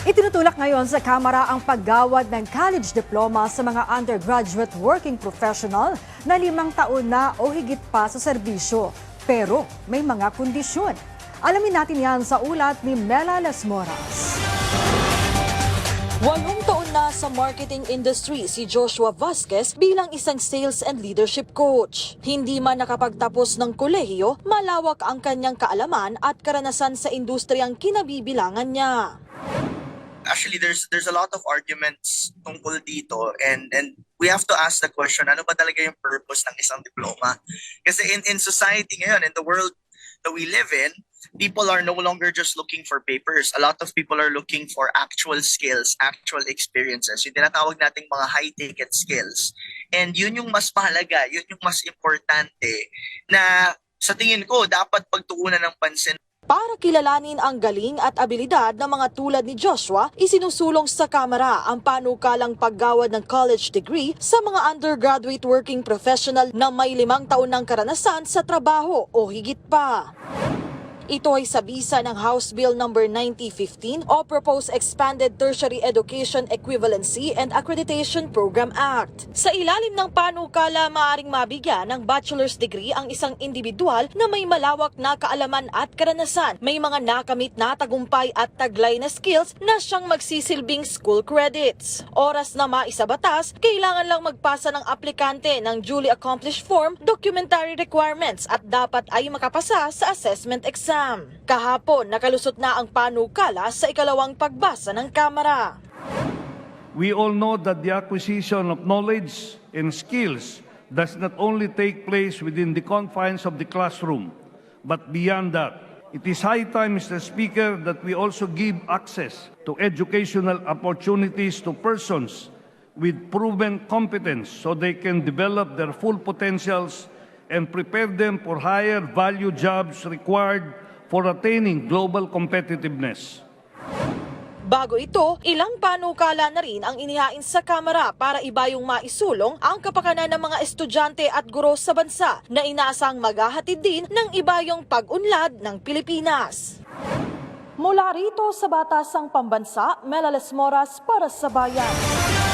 Itinutulak ngayon sa Kamara ang paggawad ng college diploma sa mga undergraduate working professional na limang taon na o higit pa sa serbisyo. Pero may mga kondisyon. Alamin natin yan sa ulat ni Mela Las Moras. Walong taon na sa marketing industry si Joshua Vasquez bilang isang sales and leadership coach. Hindi man nakapagtapos ng kolehiyo, malawak ang kanyang kaalaman at karanasan sa industriyang kinabibilangan niya. Actually there's there's a lot of arguments tungkol dito. And and we have to ask the question ano ba talaga yung purpose ng isang diploma? Kasi in in society ngayon in the world that we live in people are no longer just looking for papers. A lot of people are looking for actual skills actual experiences. Yung tinatawag nating mga high ticket skills. And yun yung mas mahalaga yun yung mas importante na sa tingin ko dapat pagtuunan ng pansin Para kilalanin ang galing at abilidad ng mga tulad ni Joshua, isinusulong sa Kamara ang panukalang paggawad ng college degree sa mga undergraduate working professional na may limang taon ng karanasan sa trabaho o higit pa. Ito ay sa bisa ng House Bill No. 9015 o Proposed Expanded Tertiary Education Equivalency and Accreditation Program Act. Sa ilalim ng panukala, maaring mabigyan ng bachelor's degree ang isang individual na may malawak na kaalaman at karanasan, may mga nakamit na tagumpay at taglay na skills na siyang magsisilbing school credits. Oras na maisabatas, kailangan lang magpasa ng aplikante ng duly accomplished form, documentary requirements at dapat ay makapasa sa assessment exam. Kahapon, nakalusot na ang panukala sa ikalawang pagbasa ng Kamara. We all know that the acquisition of knowledge and skills does not only take place within the confines of the classroom, but beyond that. It is high time, Mr. Speaker, that we also give access to educational opportunities to persons with proven competence so they can develop their full potentials and prepare them for higher value jobs required for attaining global competitiveness. Bago ito, ilang panukala na rin ang inihain sa Kamara para iba yung maisulong ang kapakanan ng mga estudyante at guro sa bansa na inaasang maghahatid din ng iba yung pag-unlad ng Pilipinas. Mula rito sa Batasang Pambansa, Melales Moras para sa Bayan.